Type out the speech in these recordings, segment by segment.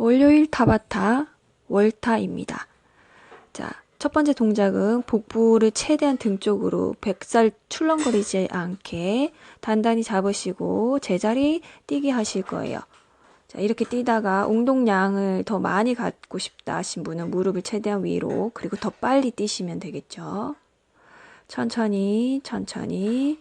월요일 타바타 월타입니다. 자, 첫 번째 동작은 복부를 최대한 등 쪽으로 백살 출렁거리지 않게 단단히 잡으시고 제자리 뛰게 하실 거예요. 자, 이렇게 뛰다가 운동량을 더 많이 갖고 싶다 하신 분은 무릎을 최대한 위로 그리고 더 빨리 뛰시면 되겠죠. 천천히 천천히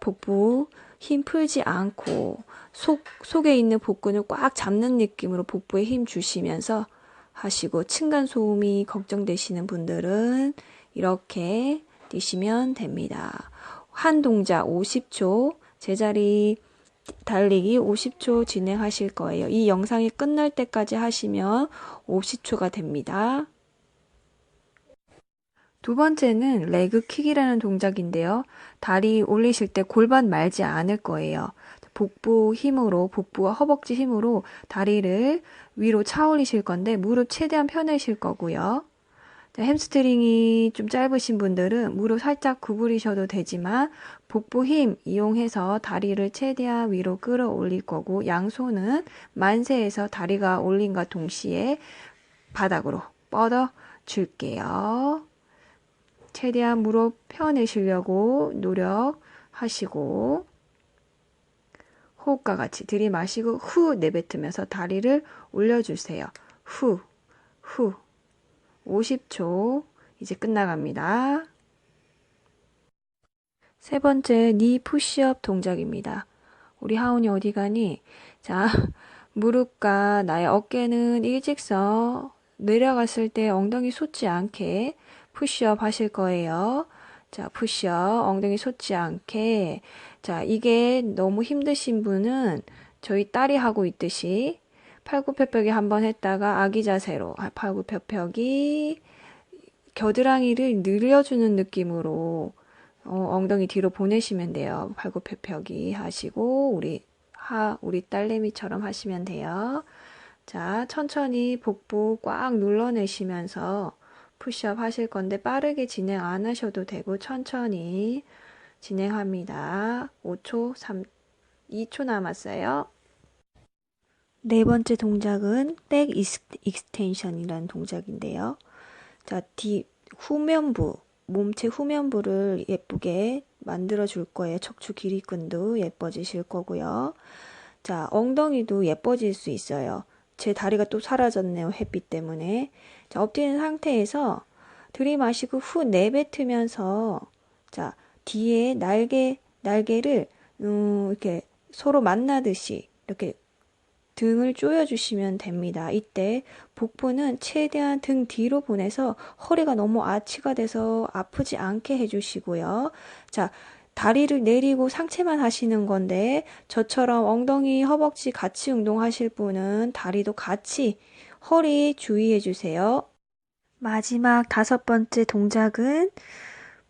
복부 힘 풀지 않고 속, 속에 있는 복근을 꽉 잡는 느낌으로 복부에 힘 주시면서 하시고 층간소음이 걱정되시는 분들은 이렇게 뛰시면 됩니다. 한 동작 50초 제자리 달리기 50초 진행하실 거예요. 이 영상이 끝날 때까지 하시면 50초가 됩니다. 두 번째는 레그킥이라는 동작인데요. 다리 올리실 때 골반 말지 않을 거예요. 복부 힘으로, 복부와 허벅지 힘으로 다리를 위로 차 올리실 건데 무릎 최대한 펴내실 거고요. 햄스트링이 좀 짧으신 분들은 무릎 살짝 구부리셔도 되지만 복부 힘 이용해서 다리를 최대한 위로 끌어올릴 거고 양손은 만세에서 다리가 올린과 동시에 바닥으로 뻗어 줄게요. 최대한 무릎 펴내시려고 노력하시고 호흡과 같이 들이마시고 후 내뱉으면서 다리를 올려주세요. 후, 후. 50초 이제 끝나갑니다. 세 번째 니 푸시업 동작입니다. 우리 하운이 어디 가니? 자, 무릎과 나의 어깨는 일직선 내려갔을 때 엉덩이 솟지 않게 푸시업 하실 거예요. 자, 푸시업, 엉덩이 솟지 않게. 자, 이게 너무 힘드신 분은 저희 딸이 하고 있듯이 팔굽혀펴기 한번 했다가 아기 자세로 팔굽혀펴기 겨드랑이를 늘려주는 느낌으로 어, 엉덩이 뒤로 보내시면 돼요. 팔굽혀펴기 하시고 우리 하 우리 딸내미처럼 하시면 돼요. 자, 천천히 복부 꽉 눌러내시면서 푸시업 하실 건데 빠르게 진행 안 하셔도 되고 천천히 진행합니다. 5초, 3, 2초 남았어요. 네 번째 동작은 백 익스텐션이라는 동작인데요. 자, 뒤 후면부, 몸체 후면부를 예쁘게 만들어 줄 거예요. 척추 길이끈도 예뻐지실 거고요. 자, 엉덩이도 예뻐질 수 있어요. 제 다리가 또 사라졌네요. 햇빛 때문에. 자, 엎드린 상태에서 들이마시고 후 내뱉으면서 자, 뒤에 날개, 날개를 음, 이렇게 서로 만나듯이 이렇게 등을 조여주시면 됩니다. 이때 복부는 최대한 등 뒤로 보내서 허리가 너무 아치가 돼서 아프지 않게 해주시고요. 자, 다리를 내리고 상체만 하시는 건데 저처럼 엉덩이, 허벅지 같이 운동하실 분은 다리도 같이 허리 주의해 주세요. 마지막 다섯 번째 동작은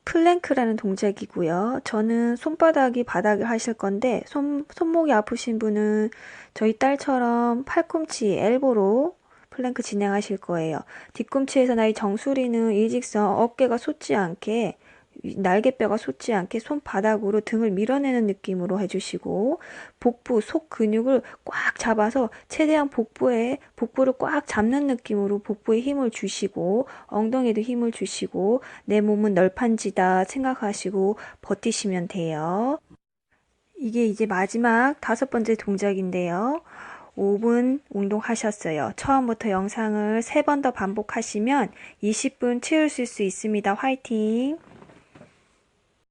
플랭크라는 동작이고요. 저는 손바닥이 바닥을 하실 건데 손, 손목이 아프신 분은 저희 딸처럼 팔꿈치, 엘보로 플랭크 진행하실 거예요. 뒤꿈치에서 나의 정수리는 일직선 어깨가 솟지 않게 날개뼈가 솟지 않게 손바닥으로 등을 밀어내는 느낌으로 해주시고 복부, 속 근육을 꽉 잡아서 최대한 복부에 복부를 꽉 잡는 느낌으로 복부에 힘을 주시고 엉덩이도 힘을 주시고 내 몸은 널판지다 생각하시고 버티시면 돼요. 이게 이제 마지막 다섯 번째 동작인데요. 5분 운동하셨어요. 처음부터 영상을 3번 더 반복하시면 20분 채우실 수 있습니다. 화이팅!